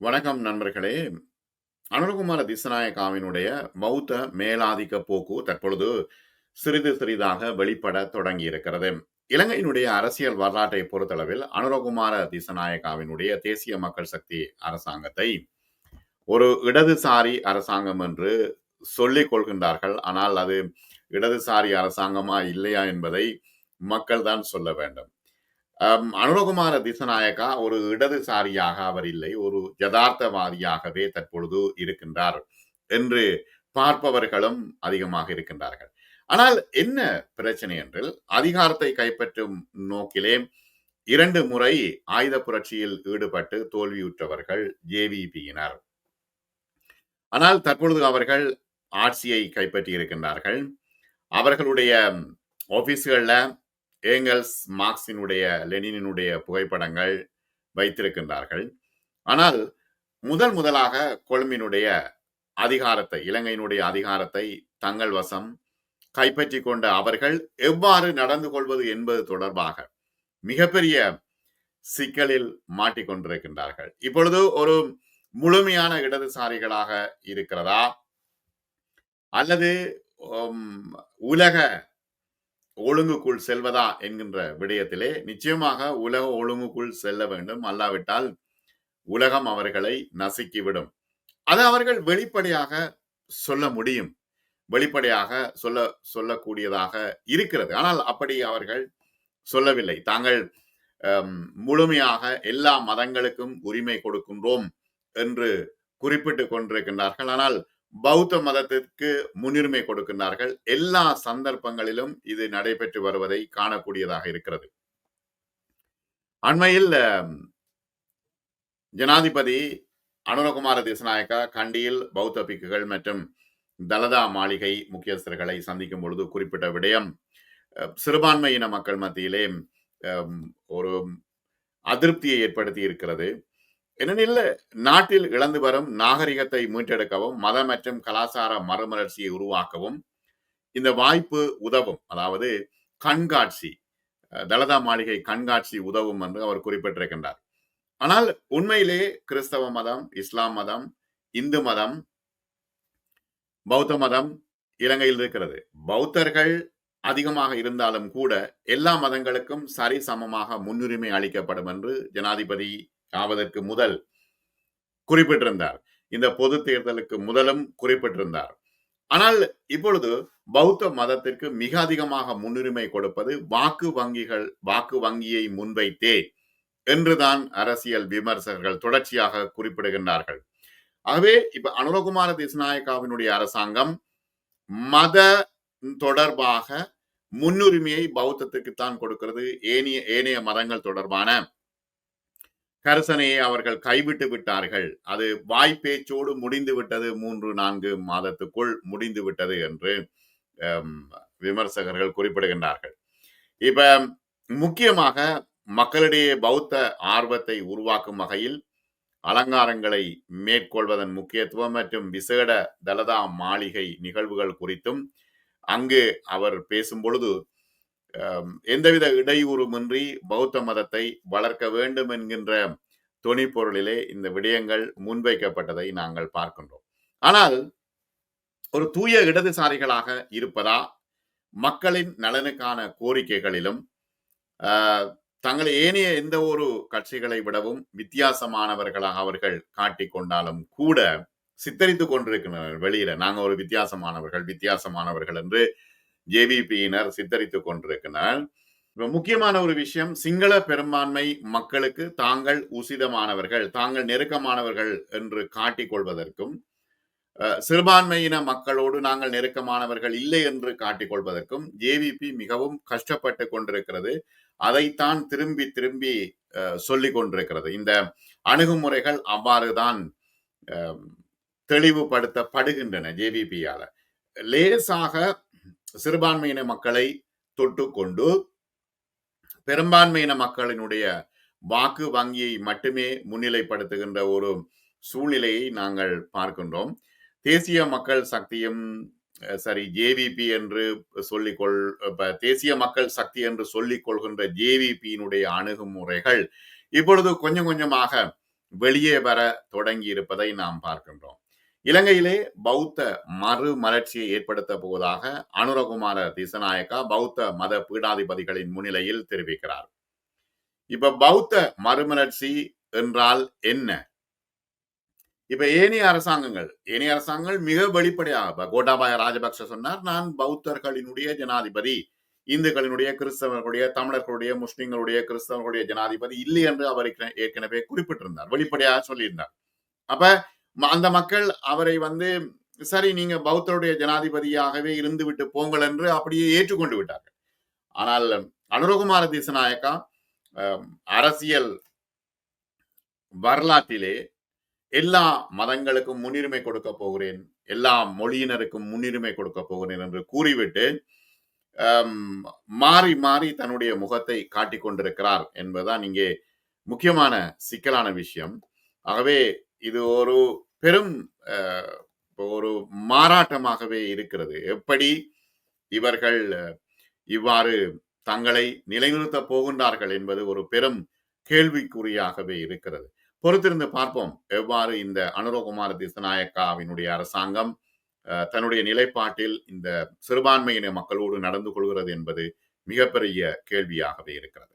வணக்கம் நண்பர்களே. அனுரகுமார திசநாயகாவினுடைய பௌத்த மேலாதிக்க போக்கு தற்பொழுது சிறிது சிறிதாக வெளிப்பட தொடங்கி இருக்கிறது இலங்கையினுடைய அரசியல் வரலாற்றை பொறுத்தளவில் அனுரகுமார திசநாயகாவினுடைய தேசிய மக்கள் சக்தி அரசாங்கத்தை ஒரு இடதுசாரி அரசாங்கம் என்று சொல்லிக் கொள்கின்றார்கள். ஆனால் அது இடதுசாரி அரசாங்கமா இல்லையா என்பதை மக்கள் தான் சொல்ல வேண்டும். அனுரகுமார திசநாயக்கா ஒரு இடதுசாரியாக அவர் இல்லை ஒரு யதார்த்தவாதியாகவே தற்பொழுது இருக்கின்றார் என்று பார்ப்பவர்களும் அதிகமாக இருக்கின்றார்கள். ஆனால் என்ன பிரச்சனை என்றால் அதிகாரத்தை கைப்பற்றும் நோக்கிலே இரண்டு முறை ஆயுத புரட்சியில் ஈடுபட்டு தோல்வியுற்றவர்கள் ஜேவிபியினர் ஆனால் தற்பொழுது அவர்கள் ஆட்சியை கைப்பற்றி இருக்கின்றார்கள் அவர்களுடைய ஆபீஸ்கள்ல ஏங்கல்ஸ் மார்க்சினுடைய லெனினுடைய புகைப்படங்கள் வைத்திருக்கின்றார்கள். ஆனால் முதல் முதலாக கொழும்பினுடைய அதிகாரத்தை இலங்கையினுடைய அதிகாரத்தை தங்கள் வசம் கைப்பற்றி கொண்ட அவர்கள் எவ்வாறு நடந்து கொள்வது என்பது தொடர்பாக மிகப்பெரிய சிக்கலில் மாட்டிக்கொண்டிருக்கின்றார்கள் இப்பொழுது ஒரு முழுமையான இடதுசாரிகளாக இருக்கிறதா? அல்லது உம், உலக ஒழுங்குக்குள் செல்வதா என்கின்ற விடயத்திலே நிச்சயமாக உலக ஒழுங்குக்குள் செல்ல வேண்டும். அல்லாவிட்டால் உலகம் அவர்களை நசுக்கிவிடும். அது அவர்கள் வெளிப்படையாக சொல்ல முடியும். வெளிப்படையாக சொல்ல சொல்லக்கூடியதாக இருக்கிறது. ஆனால் அப்படி அவர்கள் சொல்லவில்லை. தாங்கள் முழுமையாக எல்லா மதங்களுக்கும் உரிமை கொடுக்கின்றோம் என்று குறிப்பிட்டு கொண்டிருக்கின்றார்கள். ஆனால் பௌத்த மதத்திற்கு முன்னுரிமை கொடுக்கின்றார்கள். எல்லா சந்தர்ப்பங்களிலும் இது நடைபெற்று வருவதை காணக்கூடியதாக இருக்கிறது. அண்மையில் ஜனாதிபதி அனுரகுமார திசநாயக்கா கண்டியில் பௌத்த பிக்குகள் மற்றும் தலதா மாளிகை முக்கியஸ்தர்களை சந்திக்கும் பொழுது குறிப்பிட்ட விடயம் அஹ், சிறுபான்மையின மக்கள் மத்தியிலே ஒரு அதிருப்தியை ஏற்படுத்தி இருக்கிறது. ஏனெனில் நாட்டில் இழந்து வரும் நாகரிகத்தை மீட்டெடுக்கவும் மத மற்றும் கலாச்சார மறுமலர்ச்சியை உருவாக்கவும் இந்த வாய்ப்பு உதவும். அதாவது கண்காட்சி தலதா மாளிகை கண்காட்சி உதவும் என்று அவர் குறிப்பிட்டிருக்கின்றார். ஆனால் உண்மையிலே கிறிஸ்தவ மதம் இஸ்லாம் மதம் இந்து மதம் பௌத்த மதம் இலங்கையில் இருக்கிறது. பௌத்தர்கள் அதிகமாக இருந்தாலும் கூட எல்லா மதங்களுக்கும் சரி சமமாக முன்னுரிமை அளிக்கப்படும் என்று ஜனாதிபதி ஆவதற்கு முதல் குறிப்பிட்டிருந்தார். இந்த பொது தேர்தலுக்கு முதலும் குறிப்பிட்டிருந்தார். ஆனால் இப்பொழுது பௌத்த மதத்திற்கு மிக அதிகமாக முன்னுரிமை கொடுப்பது வாக்கு வங்கிகள் வாக்கு வங்கியை முன்வைத்தே என்றுதான் அரசியல் விமர்சகர்கள் தொடர்ச்சியாக குறிப்பிடுகின்றார்கள். ஆகவே இப்ப அனுரகுமார திசநாயக்காவினுடைய அரசாங்கம் மத தொடர்பாக முன்னுரிமையை பௌத்தத்துக்கு தான் கொடுக்கிறது. ஏனைய ஏனைய மதங்கள் தொடர்பான கரசனையை அவர்கள் கைவிட்டு விட்டார்கள். அது வாய்ப்பேச்சோடு முடிந்து விட்டது. மூன்று நான்கு மாதத்துக்குள் முடிந்து விட்டது என்று விமர்சகர்கள் குறிப்பிடுகின்றார்கள். இப்ப முக்கியமாக மக்களிடையே பௌத்த ஆர்வத்தை உருவாக்கும் வகையில் அலங்காரங்களை மேற்கொள்வதன் முக்கியத்துவம் மற்றும் விசேட தலதா மாளிகை நிகழ்வுகள் குறித்தும் அங்கு அவர் பேசும் பொழுது எந்தவித இடையூறுமின்றி பௌத்த மதத்தை வளர்க்க வேண்டும் என்கின்ற துணிப்பொருளிலே இந்த விடயங்கள் முன்வைக்கப்பட்டதை நாங்கள் பார்க்கின்றோம். ஆனால் ஒரு தூய இடதுசாரிகளாக இருப்பதா மக்களின் நலனுக்கான கோரிக்கைகளிலும் ஆஹ், தங்களை ஏனைய எந்த ஒரு கட்சிகளை விடவும் வித்தியாசமானவர்களாக அவர்கள் காட்டிக்கொண்டாலும் கூட சித்தரித்துக் கொண்டிருக்கின்றனர் வெளியில. நாங்க ஒரு வித்தியாசமானவர்கள் வித்தியாசமானவர்கள் என்று ஜேவிபியினர் சித்தரித்துக் கொண்டிருக்கின்றனர் முக்கியமான ஒரு விஷயம் சிங்கள பெரும்பான்மை மக்களுக்கு தாங்கள் உசிதமானவர்கள் தாங்கள் நெருக்கமானவர்கள் என்று காட்டிக்கொள்வதற்கும் அஹ், சிறுபான்மையின மக்களோடு நாங்கள் நெருக்கமானவர்கள் இல்லை என்று காட்டிக்கொள்வதற்கும் ஜேவிபி மிகவும் கஷ்டப்பட்டு கொண்டிருக்கிறது. அதைத்தான் திரும்பி திரும்பி அஹ், சொல்லிக் கொண்டிருக்கிறது. இந்த அணுகுமுறைகள் அவ்வாறுதான் தெளிவுபடுத்தப்படுகின்றன ஜேவிபியால லேசாக சிறுபான்மையின மக்களை தொட்டுக்கொண்டு பெரும்பான்மையின மக்களினுடைய வாக்கு வங்கியை மட்டுமே முன்னிலைப்படுத்துகின்ற ஒரு சூழ்நிலையை நாங்கள் பார்க்கின்றோம். தேசிய மக்கள் சக்தியும் சரி ஜேவிபி என்று சொல்லிக்கொள் தேசிய மக்கள் சக்தி என்று சொல்லிக் கொள்கின்ற ஜேவிபியினுடைய அணுகுமுறைகள் இப்பொழுது கொஞ்சம் கொஞ்சமாக வெளியே வர தொடங்கி இருப்பதை நாம் பார்க்கின்றோம். இலங்கையிலே பௌத்த மறுமலர்ச்சியை ஏற்படுத்த போவதாக அனுரகுமார திசநாயக்கா பௌத்த மத பீடாதிபதிகளின் முன்னிலையில் தெரிவிக்கிறார். இப்ப பௌத்த மறுமலர்ச்சி என்றால் என்ன? இப்ப ஏனைய அரசாங்கங்கள் ஏனைய அரசாங்கங்கள் மிக வெளிப்படையாக கோட்டாபாய ராஜபக்ச சொன்னார் நான் பௌத்தர்களினுடைய ஜனாதிபதி இந்துக்களினுடைய கிறிஸ்தவர்களுடைய தமிழர்களுடைய முஸ்லிம்களுடைய கிறிஸ்தவர்களுடைய ஜனாதிபதி இல்லை என்று அவர் ஏற்கனவே குறிப்பிட்டிருந்தார் வெளிப்படையாக சொல்லியிருந்தார். அப்ப அந்த மக்கள் அவரை வந்து சரி நீங்க பௌத்தருடைய ஜனாதிபதியாகவே இருந்து விட்டு போங்கள் என்று அப்படியே ஏற்றுக்கொண்டு விட்டார்கள். ஆனால் அனுரகுமார திசநாயக்கா அஹ், அரசியல் வரலாற்றிலே எல்லா மதங்களுக்கும் முன்னுரிமை கொடுக்க போகிறேன் எல்லா மொழியினருக்கும் முன்னுரிமை கொடுக்க போகிறேன் என்று கூறிவிட்டு மாறி மாறி தன்னுடைய முகத்தை காட்டிக் கொண்டிருக்கிறார் என்பதுதான் இங்கே முக்கியமான சிக்கலான விஷயம். ஆகவே இது ஒரு பெரும் ஒரு மாறாட்டமாகவே இருக்கிறது. எப்படி இவர்கள் இவ்வாறு தங்களை நிலைநிறுத்தப் போகின்றார்கள் என்பது ஒரு பெரும் கேள்விக்குறியாகவே இருக்கிறது. பொறுத்திருந்து பார்ப்போம். எவ்வாறு இந்த அனுரகுமார திசநாயக்காவினுடைய அரசாங்கம் தன்னுடைய நிலைப்பாட்டில் இந்த சிறுபான்மையின மக்களோடு நடந்து கொள்கிறது என்பது மிகப்பெரிய கேள்வியாகவே இருக்கிறது.